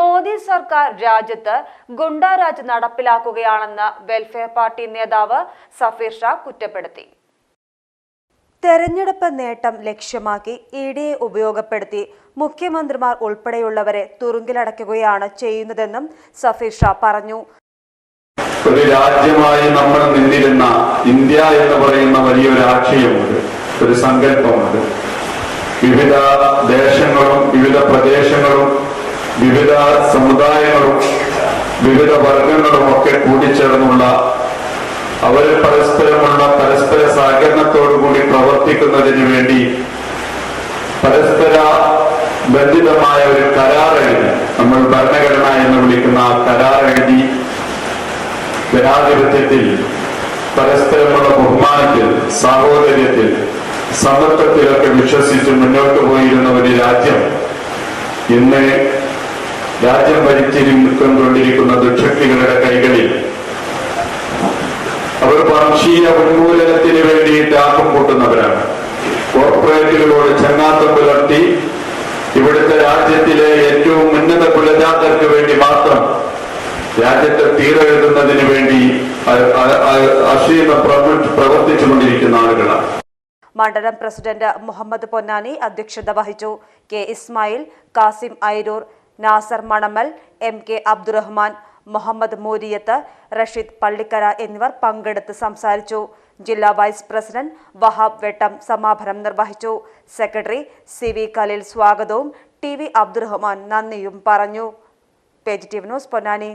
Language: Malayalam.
മോദി സർക്കാർ രാജ്യത്ത് ഗുണ്ടാരാജ് നടപ്പിലാക്കുകയാണെന്ന് വെൽഫെയർ പാർട്ടി നേതാവ് സഫീർ ഷാ കുറ്റപ്പെടുത്തി. തെരഞ്ഞെടുപ്പ് നേട്ടം ലക്ഷ്യമാക്കി ഇ ഡിയെ ഉപയോഗപ്പെടുത്തി മുഖ്യമന്ത്രിമാർ ഉൾപ്പെടെയുള്ളവരെ തുറുങ്കിലടക്കുകയാണ് ചെയ്യുന്നതെന്നും സഫീർ ഷാ പറഞ്ഞു. ഒരു രാജ്യമായി നമ്മൾ നിന്നിരുന്ന ഇന്ത്യ എന്ന് പറയുന്ന വലിയൊരു ആശയമുണ്ട് ഒരു സങ്കല്പമുണ്ട് വിവിധ ദേശങ്ങളും വിവിധ പ്രദേശങ്ങളും വിവിധ സമുദായങ്ങളും വിവിധ വർഗങ്ങളും ഒക്കെ കൂടിച്ചേർന്നുള്ള അവർ പരസ്പരമുള്ള പരസ്പര സഹകരണത്തോടുകൂടി പ്രവർത്തിക്കുന്നതിന് വേണ്ടി പരസ്പര ബന്ധിതമായ ഒരു കരാർ എഴുതി നമ്മൾ ഭരണഘടന എന്ന് വിളിക്കുന്ന ആ കരാർ എഴുതി ജനാധിപത്യത്തിൽ പരസ്പരമുള്ള ബഹുമാനത്തിൽ സാഹോദര്യത്തിൽ സമത്വത്തിലൊക്കെ വിശ്വസിച്ച് മുന്നോട്ട് പോയിരുന്ന ഒരു രാജ്യം ഇന്ന് രാജ്യം ഭരിച്ചിരിക്കൊണ്ടിരിക്കുന്ന ദുഷ്ശക്തികളുടെ കൈകളിൽ. അവർ വംശീയ ഉന്മൂലനത്തിന് വേണ്ടിയിട്ട് ആക്കം കൂട്ടുന്നവരാണ്. കോർപ്പറേറ്റുകളോട് ചങ്ങാത്തം പുലർത്തി ഇവിടുത്തെ രാജ്യത്തിലെ ഏറ്റവും ഉന്നത കുലജാതർക്ക് വേണ്ടി മാത്രം രാജ്യത്തെ തീരെഴുതുന്നതിന് വേണ്ടി അശ്ലീല പ്രവർത്തിച്ചുകൊണ്ടിരിക്കുന്ന ആളുകളാണ്. മണ്ഡലം പ്രസിഡന്റ് മുഹമ്മദ് പൊന്നാനി അധ്യക്ഷത വഹിച്ചു. K Ismail Kasim Airur Nasar Manamal M K Abdurahman Muhammad Moriyath Rasheed Pallikkara എന്നിവർ പങ്കെടുത്ത് സംസാരിച്ചു. ജില്ലാ വൈസ് പ്രസിഡന്റ് വഹാബ് വെട്ടം സമാപനം നിർവഹിച്ചു. സെക്രട്ടറി സി വി കലീൽ സ്വാഗതവും ടി വി അബ്ദുറഹ്മാൻ നന്ദിയും പറഞ്ഞു. Page T V news Ponnani.